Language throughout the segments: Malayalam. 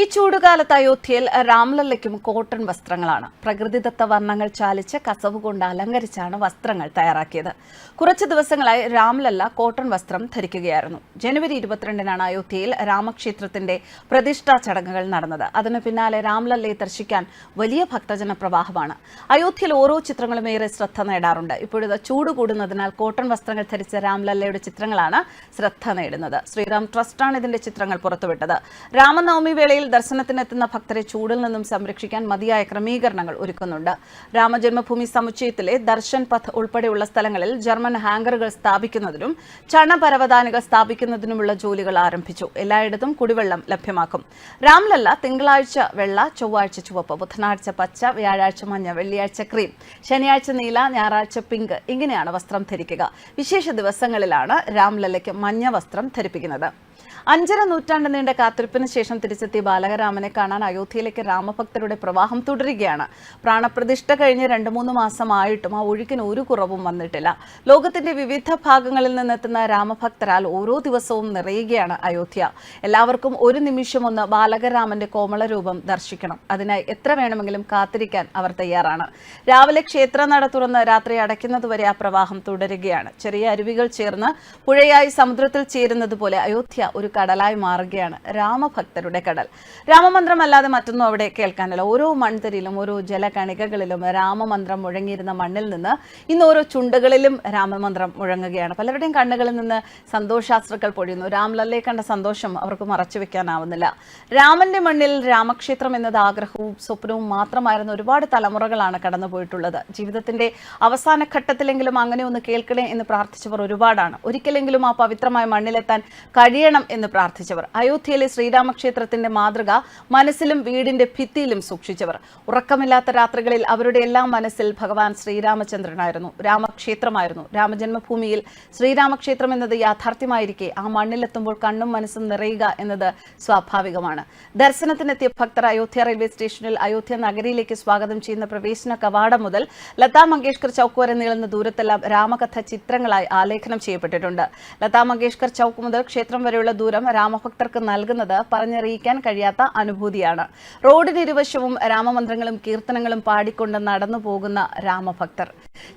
ഈ ചൂടുകാലത്ത് അയോധ്യയിൽ രാംലല്ലയ്ക്കും കോട്ടൺ വസ്ത്രങ്ങളാണ്. പ്രകൃതിദത്ത വർണങ്ങൾ ചാലിച്ച് കസവ് കൊണ്ട് അലങ്കരിച്ചാണ് വസ്ത്രങ്ങൾ തയ്യാറാക്കിയത്. കുറച്ച് ദിവസങ്ങളായി രാംലല്ല കോട്ടൺ വസ്ത്രം ധരിക്കുകയായിരുന്നു. ജനുവരി ഇരുപത്തിരണ്ടിനാണ് അയോധ്യയിൽ രാമക്ഷേത്രത്തിന്റെ പ്രതിഷ്ഠാ ചടങ്ങുകൾ നടന്നത്. അതിനു പിന്നാലെ രാംലല്ലയെ ദർശിക്കാൻ വലിയ ഭക്തജന പ്രവാഹമാണ്. അയോധ്യയിൽ ഓരോ ചിത്രങ്ങളും ഏറെ ശ്രദ്ധ നേടാറുണ്ട്. ഇപ്പോഴത്തെ ചൂട് കൂടുന്നതിനാൽ കോട്ടൺ വസ്ത്രങ്ങൾ ധരിച്ച രാംലല്ലയുടെ ചിത്രങ്ങളാണ് ശ്രദ്ധ നേടുന്നത്. ശ്രീറാം ട്രസ്റ്റാണ് ഇതിന്റെ ചിത്രങ്ങൾ പുറത്തുവിട്ടത്. രാമനവമി വേളയിൽ ദർശനത്തിനെത്തുന്ന ഭക്തരെ ചൂടിൽ നിന്നും സംരക്ഷിക്കാൻ മതിയായ ക്രമീകരണങ്ങൾ ഒരുക്കുന്നുണ്ട്. രാമജന്മഭൂമി സമുച്ചയത്തിലെ ദർശൻ പഥ് ഉൾപ്പെടെയുള്ള സ്ഥലങ്ങളിൽ ജർമ്മൻ ഹാങ്കറുകൾ സ്ഥാപിക്കുന്നതിനും ചണപരവതാനികൾ സ്ഥാപിക്കുന്നതിനുമുള്ള ജോലികൾ ആരംഭിച്ചു. എല്ലായിടത്തും കുടിവെള്ളം ലഭ്യമാക്കും. രാംലല്ല തിങ്കളാഴ്ച വെള്ള ചൊവ്വാഴ്ച ചുവപ്പ് ബുധനാഴ്ച പച്ച വ്യാഴാഴ്ച മഞ്ഞ വെള്ളിയാഴ്ച ക്രീം ശനിയാഴ്ച നീല ഞായറാഴ്ച പിങ്ക് ഇങ്ങനെയാണ് വസ്ത്രം ധരിക്കുക. വിശേഷ ദിവസങ്ങളിലാണ് രാംലല്ലയ്ക്ക് മഞ്ഞ വസ്ത്രം ധരിപ്പിക്കുന്നത്. അഞ്ചര നൂറ്റാണ്ട് നീണ്ട കാത്തിരിപ്പിന് ശേഷം തിരിച്ചെത്തിയ ബാലകരാമനെ കാണാൻ അയോധ്യയിലേക്ക് രാമഭക്തരുടെ പ്രവാഹം തുടരുകയാണ്. പ്രാണപ്രതിഷ്ഠ കഴിഞ്ഞ് രണ്ട് മൂന്ന് മാസമായിട്ടും ആ ഒഴുക്കിന് ഒരു കുറവും വന്നിട്ടില്ല. ലോകത്തിന്റെ വിവിധ ഭാഗങ്ങളിൽ നിന്നെത്തുന്ന രാമഭക്തരാൽ ഓരോ ദിവസവും നിറയുകയാണ് അയോധ്യ. എല്ലാവർക്കും ഒരു നിമിഷം ഒന്ന് ബാലകരാമന്റെ കോമള രൂപം ദർശിക്കണം. അതിനായി എത്ര വേണമെങ്കിലും കാത്തിരിക്കാൻ അവർ തയ്യാറാണ്. രാവിലെ ക്ഷേത്ര നട തുറന്ന് രാത്രി അടയ്ക്കുന്നതുവരെ ആ പ്രവാഹം തുടരുകയാണ്. ചെറിയ അരുവികൾ ചേർന്ന് പുഴയായി സമുദ്രത്തിൽ ചേരുന്നത് പോലെ അയോധ്യ ഒരു കടലായി മാറുകയാണ് രാമഭക്തരുടെ കടൽ. രാമമന്ത്രമല്ലാതെ മറ്റൊന്നും അവിടെ കേൾക്കാനല്ല. ഓരോ മൺതിരിയിലും ഓരോ ജലകണികകളിലും രാമമന്ത്രം മുഴങ്ങിയിരുന്ന മണ്ണിൽ നിന്ന് ഇന്ന് ഓരോ ചുണ്ടുകളിലും രാമമന്ത്രം മുഴങ്ങുകയാണ്. പലരുടെയും കണ്ണുകളിൽ നിന്ന് സന്തോഷാശ്രുക്കൾ പൊഴിയുന്നു. രാംലല്ലേ കണ്ട സന്തോഷം അവർക്ക് മറച്ചു വെക്കാനാവുന്നില്ല. രാമന്റെ മണ്ണിൽ രാമക്ഷേത്രം എന്നത് ആഗ്രഹവും സ്വപ്നവും മാത്രമായിരുന്ന ഒരുപാട് തലമുറകളാണ് കടന്നുപോയിട്ടുള്ളത്. ജീവിതത്തിന്റെ അവസാന ഘട്ടത്തിലെങ്കിലും അങ്ങനെ ഒന്ന് കേൾക്കണേ എന്ന് പ്രാർത്ഥിച്ചവർ ഒരുപാടാണ്. ഒരിക്കലെങ്കിലും ആ പവിത്രമായ മണ്ണിലെത്താൻ കഴിയണം എന്ന് പ്രാർത്ഥിച്ചവർ. അയോധ്യയിലെ ശ്രീരാമക്ഷേത്രത്തിന്റെ മാതൃക മനസ്സിലും വീടിന്റെ ഭിത്തിയിലും സൂക്ഷിച്ചവർ. ഉറക്കമില്ലാത്ത രാത്രികളിൽ അവരുടെ എല്ലാം മനസ്സിൽ ഭഗവാൻ ശ്രീരാമചന്ദ്രനായിരുന്നു. രാമക്ഷേത്രമായിരുന്നു. രാമജന്മഭൂമിയിൽ ശ്രീരാമക്ഷേത്രം എന്നത് യാഥാർത്ഥ്യമായിരിക്കെ ആ മണ്ണിലെത്തുമ്പോൾ കണ്ണും മനസ്സും നിറയുക എന്നത് സ്വാഭാവികമാണ്. ദർശനത്തിനെത്തിയ ഭക്തർ അയോധ്യ റെയിൽവേ സ്റ്റേഷനിൽ അയോധ്യ നഗരിയിലേക്ക് സ്വാഗതം ചെയ്യുന്ന പ്രവേശന കവാടം മുതൽ ലതാ മങ്കേഷ്കർ ചൌക്ക് വരെ നീളുന്ന ദൂരത്തെല്ലാം രാമകഥ ചിത്രങ്ങളായി ആലേഖനം ചെയ്യപ്പെട്ടിട്ടുണ്ട്. ലതാ മങ്കേഷ്കർ ചൌക്ക് മുതൽ ക്ഷേത്രം വരെയുള്ള ദൂരം രാമഭക്തർക്ക് നൽകുന്നത് പറഞ്ഞറിയിക്കാൻ കഴിയാത്ത അനുഭൂതിയാണ്. റോഡിന് ഇരുവശവും രാമമന്ത്രങ്ങളും കീർത്തനങ്ങളും പാടിക്കൊണ്ട് നടന്നു പോകുന്ന രാമഭക്തർ.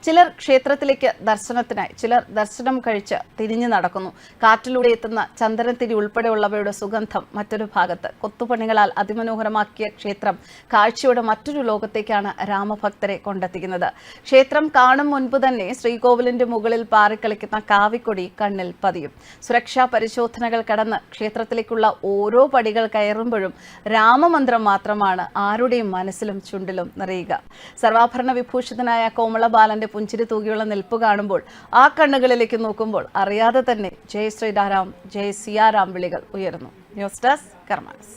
ചിലർ ക്ഷേത്രത്തിലേക്ക് ദർശനത്തിനായി ചിലർ ദർശനം കഴിച്ച് തിരിഞ്ഞു നടക്കുന്നു. കാറ്റിലൂടെ എത്തുന്ന ചന്ദനത്തിരി ഉൾപ്പെടെയുള്ളവയുടെ സുഗന്ധം മറ്റൊരു ഭാഗത്ത്. കൊത്തുപണികളാൽ അതിമനോഹരമാക്കിയ ക്ഷേത്രം കാഴ്ചയുടെ മറ്റൊരു ലോകത്തേക്കാണ് രാമഭക്തരെ കൊണ്ടെത്തിക്കുന്നത്. ക്ഷേത്രം കാണും മുൻപ് തന്നെ ശ്രീകോവിലിന്റെ മുകളിൽ പാറിക്കളിക്കുന്ന കാവിക്കൊടി കണ്ണിൽ പതിയും. സുരക്ഷാ പരിശോധനകൾ കടന്ന് ക്ഷേത്രത്തിലേക്കുള്ള ഓരോ പടികൾ കയറുമ്പോഴും രാമമന്ത്രം മാത്രമാണ് ആരുടെയും മനസ്സിലും ചുണ്ടിലും നിറയുക. സർവാഭരണ വിഭൂഷിതനായ കോമളബാലന്റെ പുഞ്ചിരി തൂകിയുള്ള നിൽപ്പ് കാണുമ്പോൾ ആ കണ്ണുകളിലേക്ക് നോക്കുമ്പോൾ അറിയാതെ തന്നെ ജയ് ശ്രീരാരാം ജയ് സിയാറാം വിളികൾ ഉയരുന്നു. News desk കർമാനസ്.